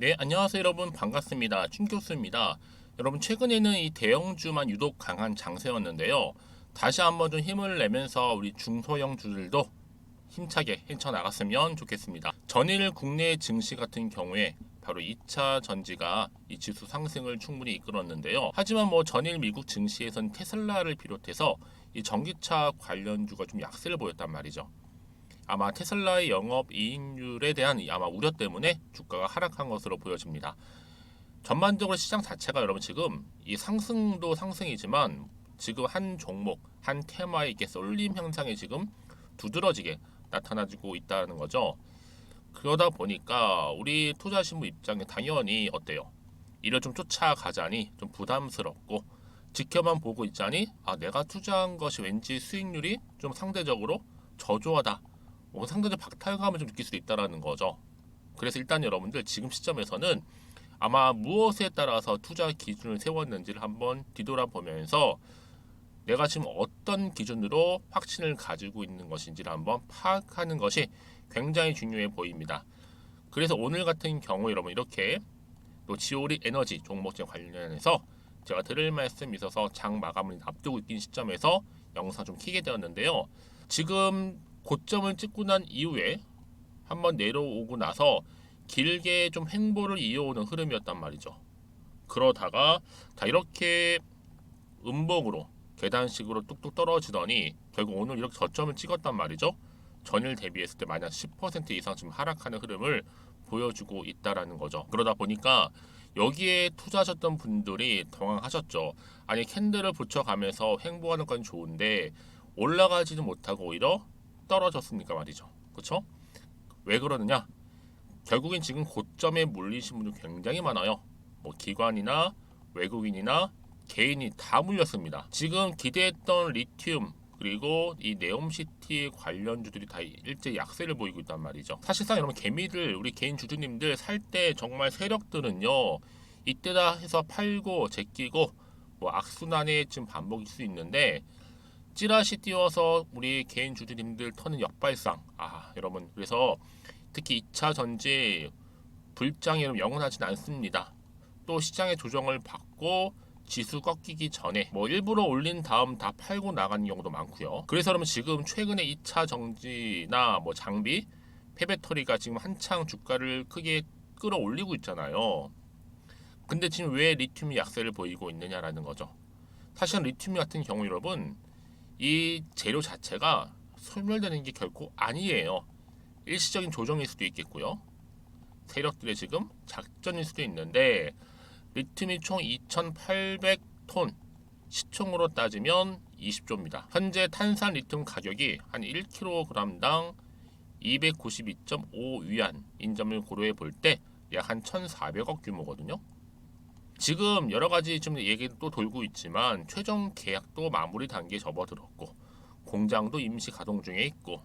네, 안녕하세요 여러분 반갑습니다. 춘 교수입니다. 여러분 최근에는 이 대형주만 유독 강한 장세였는데요. 다시 한번 좀 힘을 내면서 우리 중소형 주들도 힘차게 헤쳐나갔으면 좋겠습니다. 전일 국내 증시 같은 경우에 바로 2차 전지가 이 지수 상승을 충분히 이끌었는데요. 하지만 뭐 전일 미국 증시에선 테슬라를 비롯해서 이 전기차 관련주가 좀 약세를 보였단 말이죠. 아마 테슬라의 영업 이익률에 대한 이 아마 우려 때문에 주가가 하락한 것으로 보여집니다. 전반적으로 시장 자체가 여러분 지금 이 상승도 상승이지만 지금 한 종목, 한 테마에 이렇게 쏠림 현상이 지금 두드러지게 나타나지고 있다는 거죠. 그러다 보니까 우리 투자 신부 입장에 당연히 어때요? 이를 좀 쫓아가자니 좀 부담스럽고 지켜만 보고 있자니 아 내가 투자한 것이 왠지 수익률이 좀 상대적으로 저조하다 뭐 상대적 박탈감을 좀 느낄 수도 있다라는 거죠. 그래서 일단 여러분들 지금 시점에서는 아마 무엇에 따라서 투자 기준을 세웠는지를 한번 뒤돌아보면서 내가 지금 어떤 기준으로 확신을 가지고 있는 것인지를 한번 파악하는 것이 굉장히 중요해 보입니다. 그래서 오늘 같은 경우 여러분 이렇게 또 지오리 에너지 종목에 관련해서 제가 드릴 말씀 있어서 장 마감을 앞두고 있는 시점에서 영상 좀 키게 되었는데요. 지금 고점을 찍고 난 이후에 한번 내려오고 나서 길게 좀 횡보를 이어오는 흐름이었단 말이죠. 그러다가 다 이렇게 음봉으로 계단식으로 뚝뚝 떨어지더니 결국 오늘 이렇게 저점을 찍었단 말이죠. 전일 대비했을 때 마이너스 10% 이상 지금 하락하는 흐름을 보여주고 있다라는 거죠. 그러다 보니까 여기에 투자하셨던 분들이 당황하셨죠. 아니 캔들을 붙여가면서 횡보하는 건 좋은데 올라가지는 못하고 오히려 떨어졌습니까 말이죠. 그렇죠? 왜 그러느냐? 결국엔 지금 고점에 물리신 분들 굉장히 많아요. 뭐 기관이나 외국인이나 개인이 다 물렸습니다. 지금 기대했던 리튬 그리고 이 네옴시티 관련주들이 다 일제 약세를 보이고 있단 말이죠. 사실상 여러분 개미들 우리 개인 주주님들 살 때 정말 세력들은요 이때다 해서 팔고 제끼고 뭐 악순환의 지금 반복일 수 있는데 찌라시 띄워서 우리 개인 주주님들 터는 역발상 아 여러분 그래서 특히 2차 전지 불장이 여러분 영원하진 않습니다. 또 시장의 조정을 받고 지수 꺾이기 전에 뭐 일부러 올린 다음 다 팔고 나가는 경우도 많고요. 그래서 그러면 지금 최근에 2차 정지나 뭐 장비, 폐배터리가 지금 한창 주가를 크게 끌어올리고 있잖아요. 근데 지금 왜 리튬이 약세를 보이고 있느냐라는 거죠. 사실은 리튬 같은 경우 여러분 이 재료 자체가 소멸되는 게 결코 아니에요. 일시적인 조정일 수도 있겠고요. 세력들의 지금 작전일 수도 있는데 리튬이 총 2,800톤 시총으로 따지면 20조입니다. 현재 탄산 리튬 가격이 한 1kg당 292.5위안인 점을 고려해 볼 때 약 한 1,400억 규모거든요. 지금 여러 가지 좀 얘기도 또 돌고 있지만 최종 계약도 마무리 단계에 접어들었고 공장도 임시 가동 중에 있고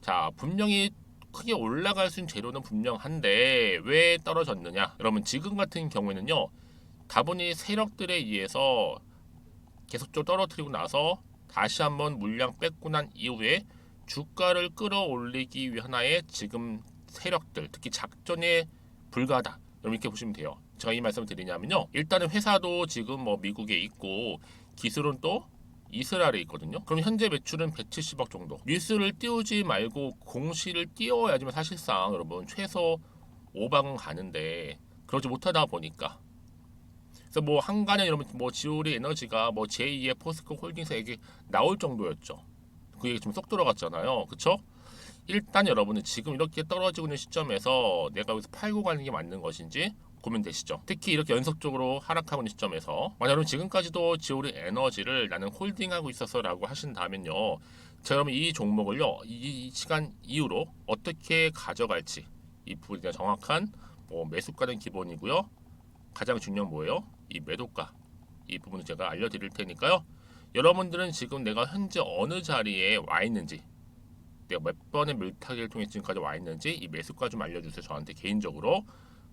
자 분명히 크게 올라갈 수 있는 재료는 분명한데 왜 떨어졌느냐? 여러분 지금 같은 경우에는요 다분히 세력들에 의해서 계속적으로 떨어뜨리고 나서 다시 한번 물량 뺏고 난 이후에 주가를 끌어올리기 위하나의 지금 세력들 특히 작전에 불과하다. 여러분 이렇게 보시면 돼요. 이 말씀을 드리냐면요. 일단은 회사도 지금 뭐 미국에 있고 기술은 또 이스라엘에 있거든요. 그럼 현재 매출은 170억 정도. 뉴스를 띄우지 말고 공시를 띄워야지만 사실상 여러분 최소 5박은 가는데 그러지 못하다 보니까 그래서 뭐 한간에 여러분 뭐 지오리 에너지가 뭐 제2의 포스코 홀딩스에게 나올 정도였죠. 그게 좀 쏙 들어갔잖아요. 그쵸? 일단 여러분은 지금 이렇게 떨어지고 있는 시점에서 내가 여기서 팔고 가는 게 맞는 것인지 고민되시죠. 특히 이렇게 연속적으로 하락하고 있는 시점에서 만약 여러분 지금까지도 지오리 에너지를 나는 홀딩하고 있어서라고 하신다면요. 자 여러분 이 종목을요 이 시간 이후로 어떻게 가져갈지 이 대한 정확한 뭐 매수가는 기본이고요. 가장 중요한 뭐예요? 이 매도가 이 부분을 제가 알려드릴 테니까요. 여러분들은 지금 내가 현재 어느 자리에 와 있는지 내가 몇 번의 물타기를 통해 지금까지 와 있는지 이 매수가 좀 알려주세요. 저한테 개인적으로.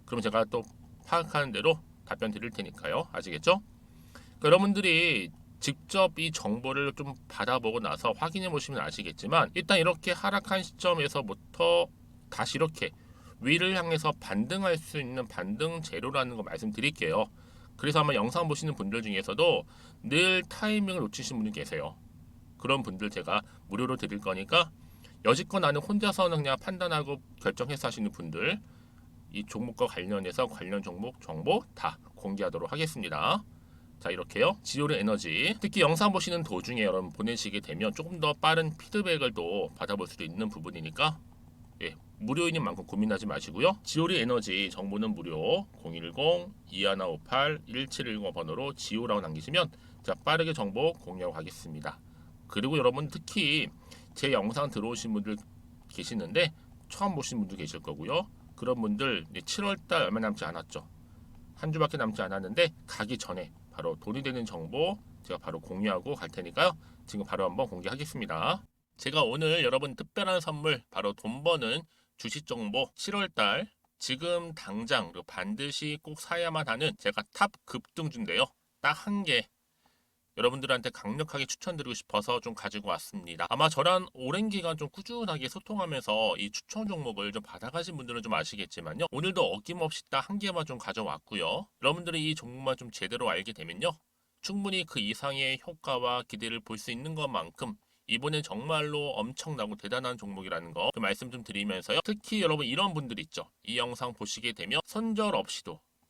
그럼 제가 또 파악하는 대로 답변 드릴 테니까요. 아시겠죠? 그러니까 여러분들이 직접 이 정보를 좀 받아보고 나서 확인해 보시면 아시겠지만 일단 이렇게 하락한 시점에서부터 다시 이렇게 위를 향해서 반등할 수 있는 반등 재료라는 거 말씀드릴게요. 그래서 아마 영상 보시는 분들 중에서도 늘 타이밍을 놓치신 분이 계세요. 그런 분들 제가 무료로 드릴 거니까 여지껏 나는 혼자서는 그냥 판단하고 결정해서 하시는 분들 이 종목과 관련해서 관련 종목 정보 다 공개하도록 하겠습니다. 자 이렇게요. 지오르 에너지 특히 영상 보시는 도중에 여러분 보내시게 되면 조금 더 빠른 피드백을 또 받아볼 수도 있는 부분이니까 예, 무료인인 만큼 고민하지 마시고요. 지오리 에너지 정보는 무료 010-2158-1710 번호로 지오라고 남기시면 자 빠르게 정보 공유하고 가겠습니다. 그리고 여러분 특히 제 영상 들어오신 분들 계시는데 처음 보신 분도 계실 거고요. 그런 분들 7월달 얼마 남지 않았죠. 한 주밖에 남지 않았는데 가기 전에 바로 돈이 되는 정보 제가 바로 공유하고 갈 테니까요. 지금 바로 한번 공개하겠습니다. 제가 오늘 여러분 특별한 선물 바로 돈 버는 주식 정보 7월달 지금 당장 반드시 꼭 사야만 하는 제가 탑 급등주인데요. 딱 한 개 여러분들한테 강력하게 추천드리고 싶어서 좀 가지고 왔습니다. 아마 저랑 오랜 기간 좀 꾸준하게 소통하면서 이 추천 종목을 좀 받아가신 분들은 좀 아시겠지만요. 오늘도 어김없이 딱 한 개만 좀 가져왔고요. 여러분들이 이 종목만 좀 제대로 알게 되면요. 충분히 그 이상의 효과와 기대를 볼 수 있는 것만큼 이번엔 정말로 엄청나고 대단한 종목이라는 거 그 말씀 좀 드리면서요. 특히 여러분 이런 분들 있죠. 이 영상 보시게 되면 선절 없이도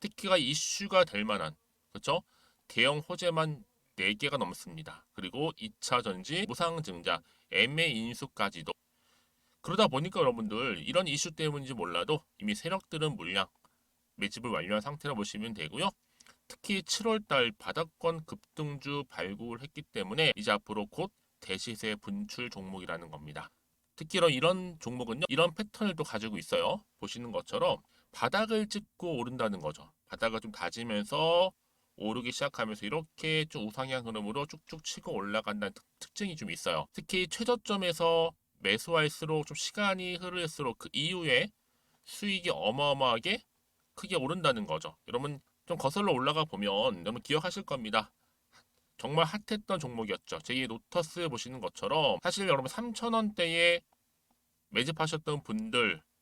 특히가 이슈가 될 만한 그렇죠? 대형 호재만 4개가 넘습니다. 그리고 2차 전지, 무상 증자, 애매 인수까지도 그러다 보니까 여러분들 이런 이슈 때문인지 몰라도 이미 세력들은 물량 매집을 완료한 상태라 보시면 되고요. 특히 7월달 바닥권 급등주 발굴을 했기 때문에 이제 앞으로 곧 대시세 분출 종목이라는 겁니다. 특히 이런 종목은요, 이런 패턴을 또 가지고 있어요. 보시는 것처럼 바닥을 찍고 오른다는 거죠. 바닥을 좀 다지면서 오르기 시작하면서 이렇게 좀 우상향 흐름으로 쭉쭉 치고 올라간다는 특, 증이좀 있어요. 특히 최저점에서 매수할수록 좀 시간이 흐를수록 그 이후에 수익이 어마어마하게 크게 오른다는 거죠. 여러분 좀 거슬러 올라가 보면 여러분 기억하실 겁니다. 정말 핫했던 종목이었죠. 제2의 노터스 보시는 것처럼 사실 여러분 3,000원대에 매집하셨던 분들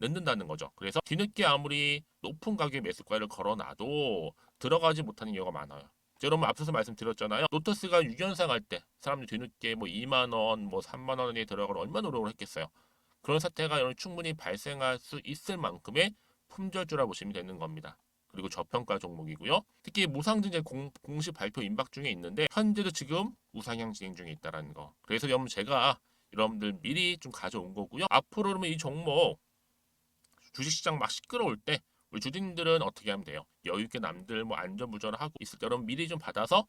늦는다는 거죠. 그래서 뒤늦게 아무리 높은 가격의 매수가를 걸어놔도 들어가지 못하는 경우가 많아요. 여러분 앞서서 말씀드렸잖아요. 노터스가 6연상 할 때 사람들이 뒤늦게 뭐 2만 원, 뭐 3만 원에 들어가면 얼마나 노력을 했겠어요. 그런 사태가 여러분 충분히 발생할 수 있을 만큼의 품절주라 보시면 되는 겁니다. 그리고 저평가 종목이고요. 특히 무상증자 공, 공식 발표 임박 중에 있는데 현재도 지금 우상향 진행 중에 있다라는 거. 그래서 여러분 제가 여러분들 미리 좀 가져온 거고요. 앞으로 그러면 이 종목 주식시장 막 시끄러울 때 우리 주주님들은 어떻게 하면 돼요? 여유 있게 남들 뭐 안전부전을 하고 있을 때 여러분 미리 좀 받아서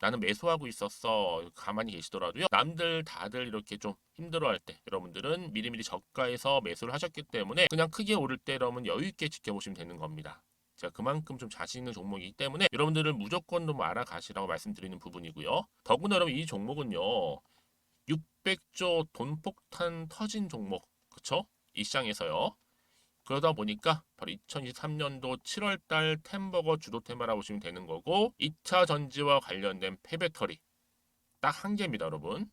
나는 매수하고 있었어 가만히 계시더라도요 남들 다들 이렇게 좀 힘들어할 때 여러분들은 미리미리 저가에서 매수를 하셨기 때문에 그냥 크게 오를 때 여러분 여유 있게 지켜보시면 되는 겁니다. 제가 그만큼 좀 자신 있는 종목이기 때문에 여러분들은 무조건 좀 알아가시라고 말씀드리는 부분이고요. 더구나 여러분 이 종목은요 600조 돈폭탄 터진 종목 그쵸? 이 시장에서요. 그러다 보니까 바로 2023년도 7월달 템버거 주도 테마라고 보시면 되는 거고 2차 전지와 관련된 폐배터리 딱 한 개입니다 여러분.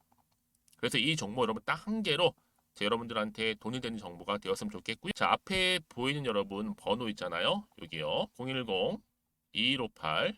그래서 이 정보 여러분 딱 한 개로 제 여러분들한테 돈이 되는 정보가 되었으면 좋겠고요. 자 앞에 보이는 여러분 번호 있잖아요. 여기요. 010 2158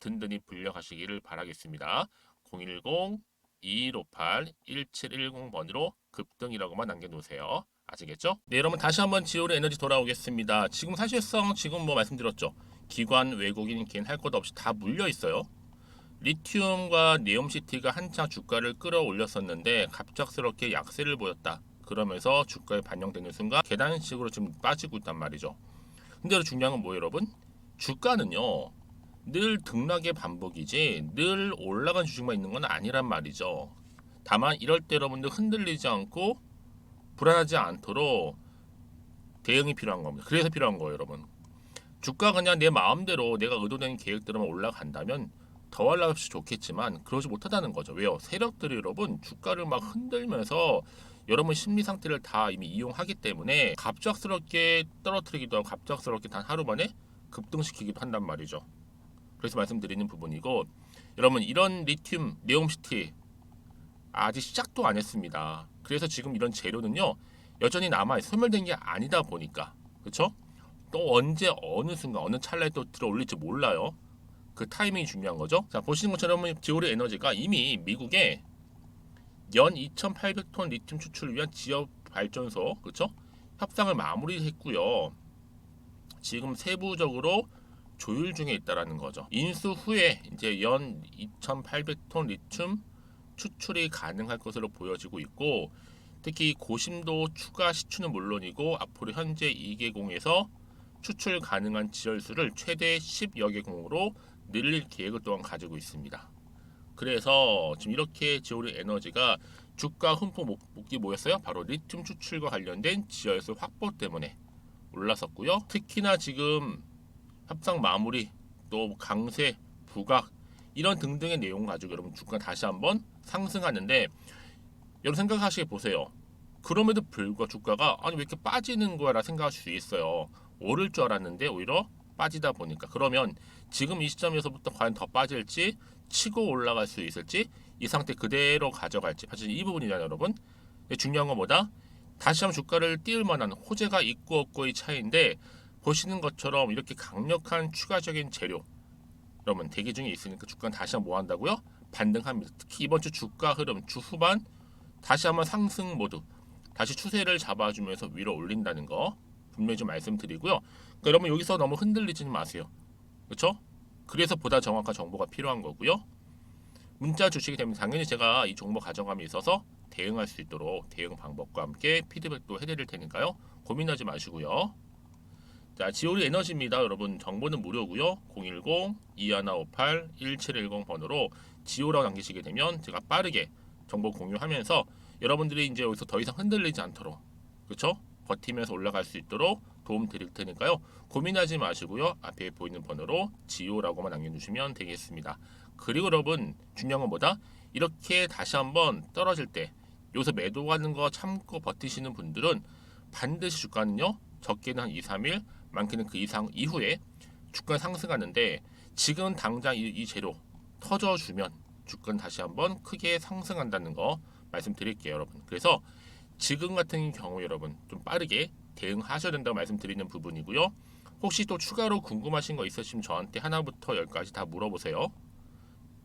든든히 불려가시기를 바라겠습니다. 010-2158-1710번으로 급등이라고만 남겨놓으세요. 아시겠죠? 네, 여러분 다시 한번 지오르 에너지 돌아오겠습니다. 지금 사실상 지금 뭐 말씀드렸죠. 기관, 외국인, 개인 할 것 없이 다 물려 있어요. 리튬과 네옴시티가 한창 주가를 끌어올렸었는데 갑작스럽게 약세를 보였다. 그러면서 주가에 반영되는 순간 계단식으로 지금 빠지고 있단 말이죠. 근데 중요한 건 뭐예요, 여러분? 주가는요. 늘 등락의 반복이지 늘 올라간 주식만 있는 건 아니란 말이죠. 다만 이럴 때 여러분들 흔들리지 않고 불안하지 않도록 대응이 필요한 겁니다. 그래서 필요한 거예요, 여러분. 주가 그냥 내 마음대로 내가 의도된 계획대로만 올라간다면 더 올라가면 좋겠지만 그러지 못하다는 거죠. 왜요? 세력들이 여러분 주가를 막 흔들면서 여러분 심리 상태를 다 이미 이용하기 때문에 갑작스럽게 떨어뜨리기도 하고 갑작스럽게 단 하루 만에 급등시키기도 한단 말이죠. 그래서 말씀드리는 부분이고 여러분 이런 리튬 네옴시티 아직 시작도 안 했습니다. 그래서 지금 이런 재료는요 여전히 남아 소멸된 게 아니다 보니까 그렇죠? 또 언제 어느 순간 어느 찰나에 또 들어 올릴지 몰라요. 그 타이밍이 중요한 거죠. 자 보시는 것처럼 지오리 에너지가 이미 미국에 연 2,800톤 리튬 추출을 위한 지역 발전소 그렇죠? 협상을 마무리했고요. 지금 세부적으로 조율 중에 있다라는 거죠. 인수 후에 이제 연 2,800톤 리튬 추출이 가능할 것으로 보여지고 있고 특히 고심도 추가 시추는 물론이고 앞으로 현재 2개 공에서 추출 가능한 지열수를 최대 10여 개 공으로 늘릴 계획을 또한 가지고 있습니다. 그래서 지금 이렇게 지오리 에너지가 주가 흠뻑 목기 뭐였어요? 바로 리튬 추출과 관련된 지열수 확보 때문에 올랐었고요. 특히나 지금 협상 마무리 또 강세 부각 이런 등등의 내용 가지고 여러분 주가 다시 한번 상승하는데 여러분 생각하시게 보세요. 그럼에도 불구하고 주가가 아니 왜 이렇게 빠지는 거야라 생각하실 수 있어요. 오를 줄 알았는데 오히려 빠지다 보니까 그러면 지금 이 시점에서부터 과연 더 빠질지 치고 올라갈 수 있을지 이 상태 그대로 가져갈지 사실 이 부분이잖아요 여러분 중요한 건 뭐다 다시 한번 주가를 띄울 만한 호재가 있고 없고의 차이인데 보시는 것처럼 이렇게 강력한 추가적인 재료 여러분 대기 중에 있으니까 주가는 다시 한번 뭐 한다고요? 반등합니다. 특히 이번 주 주가 흐름 주 후반 다시 한번 상승 모드 다시 추세를 잡아주면서 위로 올린다는 거 분명히 좀 말씀드리고요. 그러니까 여러분 여기서 너무 흔들리지는 마세요. 그렇죠? 그래서 보다 정확한 정보가 필요한 거고요. 문자 주시게 되면 당연히 제가 이 정보 가져감에 있어서 대응할 수 있도록 대응 방법과 함께 피드백도 해드릴 테니까요. 고민하지 마시고요. 자, 지오리 에너지입니다. 여러분 정보는 무료고요. 010-2158-1710 번호로 지오라고 남기시게 되면 제가 빠르게 정보 공유하면서 여러분들이 이제 여기서 더 이상 흔들리지 않도록 그렇죠? 버티면서 올라갈 수 있도록 도움 드릴 테니까요. 고민하지 마시고요. 앞에 보이는 번호로 지오라고만 남겨주시면 되겠습니다. 그리고 여러분 중요한 건 뭐다? 이렇게 다시 한번 떨어질 때 여기서 매도하는 거 참고 버티시는 분들은 반드시 주가는요 적게는 한 2, 3일 많게는 그 이상 이후에 주가 상승하는데 지금 당장 이, 이 재료 터져주면 주가는 다시 한번 크게 상승한다는 거 말씀드릴게요 여러분. 그래서 지금 같은 경우 여러분 좀 빠르게 대응하셔야 된다고 말씀드리는 부분이고요. 혹시 또 추가로 궁금하신 거 있으시면 저한테 하나부터 열까지 다 물어보세요.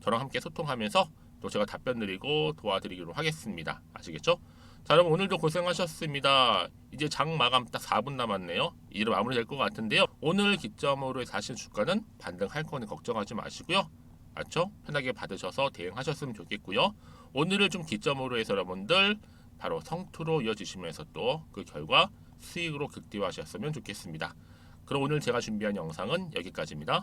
저랑 함께 소통하면서 또 제가 답변 드리고 도와드리기로 하겠습니다. 아시겠죠? 자 여러분 오늘도 고생하셨습니다. 이제 장 마감 딱 4분 남았네요. 이로 마무리 될 것 같은데요. 오늘 기점으로 사실 주가는 반등할 거니 걱정하지 마시고요. 맞죠? 편하게 받으셔서 대응하셨으면 좋겠고요. 오늘을 좀 기점으로 해서 여러분들 바로 성투로 이어지시면서 또 그 결과 수익으로 극대화하셨으면 좋겠습니다. 그럼 오늘 제가 준비한 영상은 여기까지입니다.